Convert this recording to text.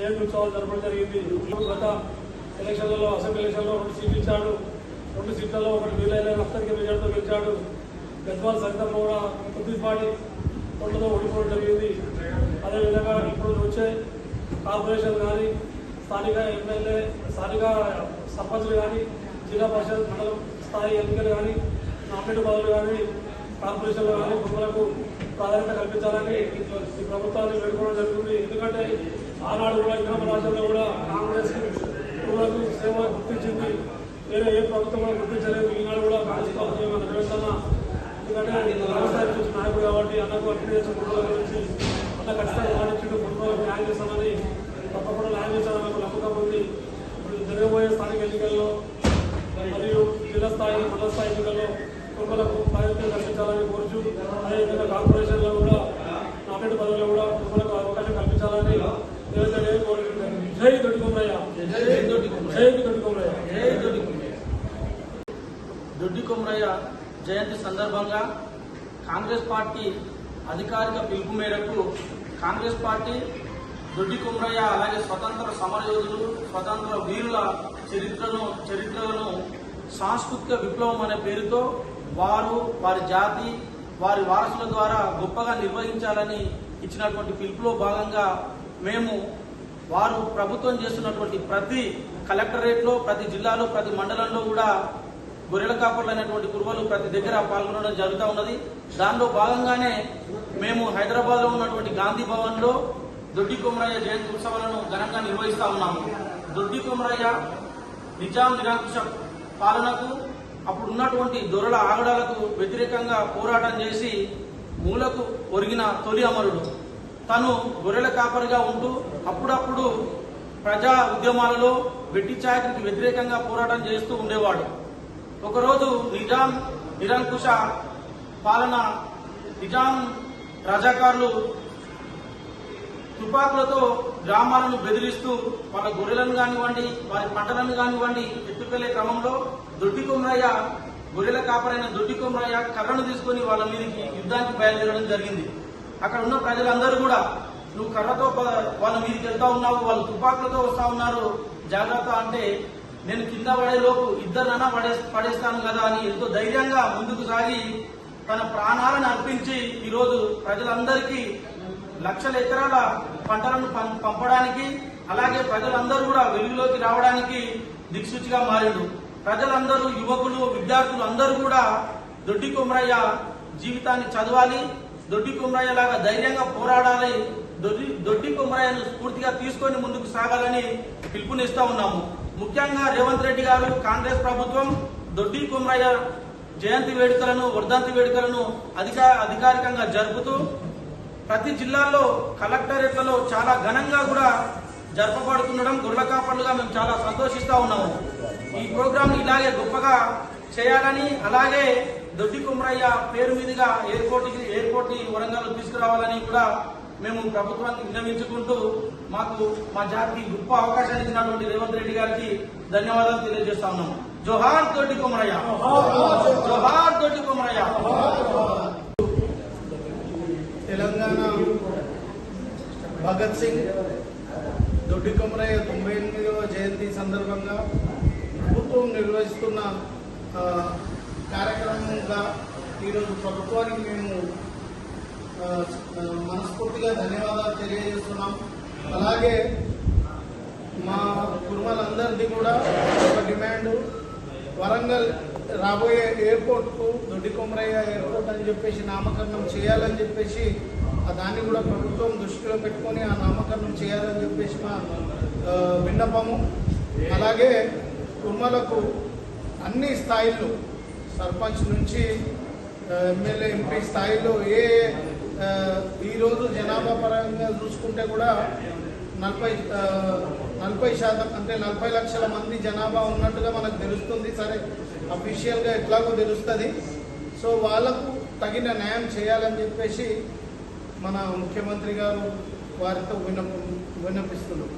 గాంధీ జయంతి ఉత్సవాలు జరపడం జరిగింది గత ఎలక్షన్లలో అసెంబ్లీ ఎలక్షన్లో రెండు సీట్లు ఇచ్చాడు. రెండు సీట్లలో ఒకటి వీలైన అత్యధిక మెజార్టీతో గెలిచాడు. గద్వాల్ సరితమ్మ కూడా కొద్దిపాటి ఓట్లతో ఓడిపోవడం జరిగింది. అదేవిధంగా ఇప్పుడు వచ్చే కార్పొరేషన్ కానీ స్థానిక ఎమ్మెల్యే స్థానిక సర్పంచ్లు కానీ జిల్లా పరిషత్ మండలం స్థాయి ఎన్నికలు కానీ నామినేట్ పదవులు కానీ కార్పొరేషన్లో కానీ కుటుంబాలకు ప్రాధాన్యత కల్పించాలని ఈ ప్రభుత్వాన్ని వేడుకోవడం జరుగుతుంది. ఎందుకంటే ఆనాడు కూడా గ్రామ రాష్ట్రంలో కూడా కాంగ్రెస్ కుటుంబాలకు సేవ గుర్తించింది. వేరే ఏ ప్రభుత్వం కూడా గుర్తించలేదు. ఈనాడు కూడా కాంగ్రెస్ ప్రభుత్వం మన ఎందుకంటే వ్యవసాయం చూసిన నాయకుడు కాబట్టి అన్నకు అన్ని చేసిన కుటుంబాల గురించి అన్న ఖచ్చితంగా మాటించుడు కుటుంబాలకు న్యాయం చేస్తామని తప్పకుండా న్యాయం చేస్తామని నాకు నమ్మకం ఉంది. ఇప్పుడు జరగబోయే స్థానిక ఎన్నికల్లో మరియు జిల్లా స్థాయి మండల స్థాయి ఎన్నికల్లో కుటుంబాలకు కల్పించాలని కోరుచు అదేవిధంగా కార్పొరేషన్లో కూడా నామినేట్ పదవిలో కూడా కుటుంబాలకు అవకాశం కల్పించాలని జై దొడ్డి కొమరయ్య జై దొడ్డి కొమరయ్య. జై దొడ్డి కొమరయ్య జై దొడ్డి కొమరయ్య దొడ్డి కొమరయ్య జయంతి సందర్భంగా కాంగ్రెస్ పార్టీ అధికారిక పిలుపు మేరకు కాంగ్రెస్ పార్టీ దొడ్డి కొమరయ్య అలాగే స్వతంత్ర సమరయోధులు స్వతంత్ర వీరుల చరిత్రను చరిత్రలను సాంస్కృతిక విప్లవం అనే పేరుతో వారు వారి జాతి వారి వారసుల ద్వారా గొప్పగా నిర్వహించాలని ఇచ్చినటువంటి పిలుపులో భాగంగా మేము వారు ప్రభుత్వం చేస్తున్నటువంటి ప్రతి కలెక్టరేట్లో ప్రతి జిల్లాలో ప్రతి మండలంలో కూడా గొర్రెల కాపర్లు అనేటువంటి కురువలు ప్రతి దగ్గర పాల్గొనడం జరుగుతూ ఉన్నది. దానిలో భాగంగానే మేము హైదరాబాద్లో ఉన్నటువంటి గాంధీ భవన్లో దొడ్డి కొమరయ్య జయంతి ఉత్సవాలను ఘనంగా నిర్వహిస్తూ ఉన్నాము. దొడ్డి కొమరయ్య నిజాం నిరంకుశ పాలనకు అప్పుడు ఉన్నటువంటి దొరల ఆగడాలకు వ్యతిరేకంగా పోరాటం చేసి మూలకు ఒరిగిన తొలి అమరుడు. తను గొర్రెల కాపరిగా ఉంటూ అప్పుడప్పుడు ప్రజా ఉద్యమాలలో వెట్టి చాకరికి వ్యతిరేకంగా పోరాటం చేస్తూ ఉండేవాడు. ఒకరోజు నిజాం నిరంకుశ పాలన నిజాం రజాకారులు తుపాకులతో గ్రామాలను బెదిరిస్తూ వాళ్ళ గొర్రెలను కానివ్వండి వారి పంటలను కానివ్వండి ఎత్తుకెళ్ళే క్రమంలో దొడ్డి కుమ్రయ్య గొర్రెల కాపరైన దొడ్డి కుమ్రయ్య కర్రను తీసుకుని వాళ్ళ మీదకి యుద్ధానికి బయలుదేరడం జరిగింది. అక్కడ ఉన్న ప్రజలందరూ కూడా నువ్వు కర్రతో ప- వాళ్ళ మీదకి వెళ్తా ఉన్నావు వాళ్ళు తుపాకులతో వస్తా ఉన్నారు జాగ్రత్త అంటే నేను కింద పడేలోపు ఇద్దరినైనా పడే పడేస్తాను కదా అని ఎంతో ధైర్యంగా ముందుకు సాగి తన ప్రాణాలను అర్పించి ఈరోజు ప్రజలందరికీ లక్షల ఎకరాల పంటలను పం- పంపడానికి అలాగే ప్రజలందరూ కూడా వెలుగులోకి రావడానికి దిక్సూచిగా మారిండు. ప్రజలందరూ యువకులు విద్యార్థులు అందరూ కూడా దొడ్డి కుమరయ్య జీవితాన్ని చదవాలి దొడ్డి కుమరయ్య లాగా ధైర్యంగా పోరాడాలి దొడ్డి దొడ్డి కొమరయ్యను స్ఫూర్తిగా తీసుకొని ముందుకు సాగాలని పిలుపునిస్తా ఉన్నాము. ముఖ్యంగా రేవంత్ రెడ్డి గారు కాంగ్రెస్ ప్రభుత్వం దొడ్డి కుమరయ్య జయంతి వేడుకలను వర్ధంతి వేడుకలను అధిక అధికారికంగా జరుపుతూ ప్రతి జిల్లాల్లో కలెక్టరేట్లలో చాలా ఘనంగా కూడా జరపబడుతుండడం గొర్రెల కాపర్లుగా మేము చాలా సంతోషిస్తా ఉన్నాము. ఈ ప్రోగ్రామ్ ఇలాగే గొప్పగా చేయాలని అలాగే దొడ్డి కుమరయ్య పేరు మీదుగా ఎయిర్పోర్ట్ ఎయిర్పోర్ట్ని వరంగల్ తీసుకురావాలని కూడా మేము ప్రభుత్వాన్ని విన్నవించుకుంటూ మాకు మా జాతికి గొప్ప అవకాశాన్ని ఇచ్చినటువంటి రేవంత్ రెడ్డి గారికి ధన్యవాదాలు తెలియజేస్తా ఉన్నాము. జోహార్ దొడ్డి కుమరయ్య. జోహార్ దొడ్డి కుమరయ్య. తెలంగాణ భగత్ సింగ్ దొడ్డి కొమరయ్య తొంభై ఎనిమిదవ జయంతి సందర్భంగా నిర్వహిస్తున్న కార్యక్రమంగా ఈరోజు ప్రభుత్వానికి మేము మనస్ఫూర్తిగా ధన్యవాదాలు తెలియజేస్తున్నాం. అలాగే మా కుటుంబాలందరిది కూడా ఒక డిమాండ్. వరంగల్ రాబోయే ఎయిర్పోర్ట్కు దొడ్డి కొమరయ్య ఎయిర్పోర్ట్ అని చెప్పేసి నామకరణం చేయాలని చెప్పేసి దాన్ని కూడా ప్రభుత్వం దృష్టిలో పెట్టుకొని ఆ నామకరణం చేయాలని చెప్పేసి మా విన్నపము. అలాగే కుర్మలకు అన్ని స్థాయిల్లో సర్పంచ్ నుంచి ఎమ్మెల్యే ఎంపీ స్థాయిలో ఏ ఈరోజు జనాభా పరంగా చూసుకుంటే కూడా నలభై నలభై శాతం అంటే నలభై లక్షల మంది జనాభా ఉన్నట్టుగా మనకు తెలుస్తుంది. సరే అఫీషియల్గా ఎట్లాగో తెలుస్తుంది. సో వాళ్ళకు తగిన న్యాయం చేయాలని చెప్పేసి మన ముఖ్యమంత్రి గారు వారితో విన్నప విన్నపిస్తున్నారు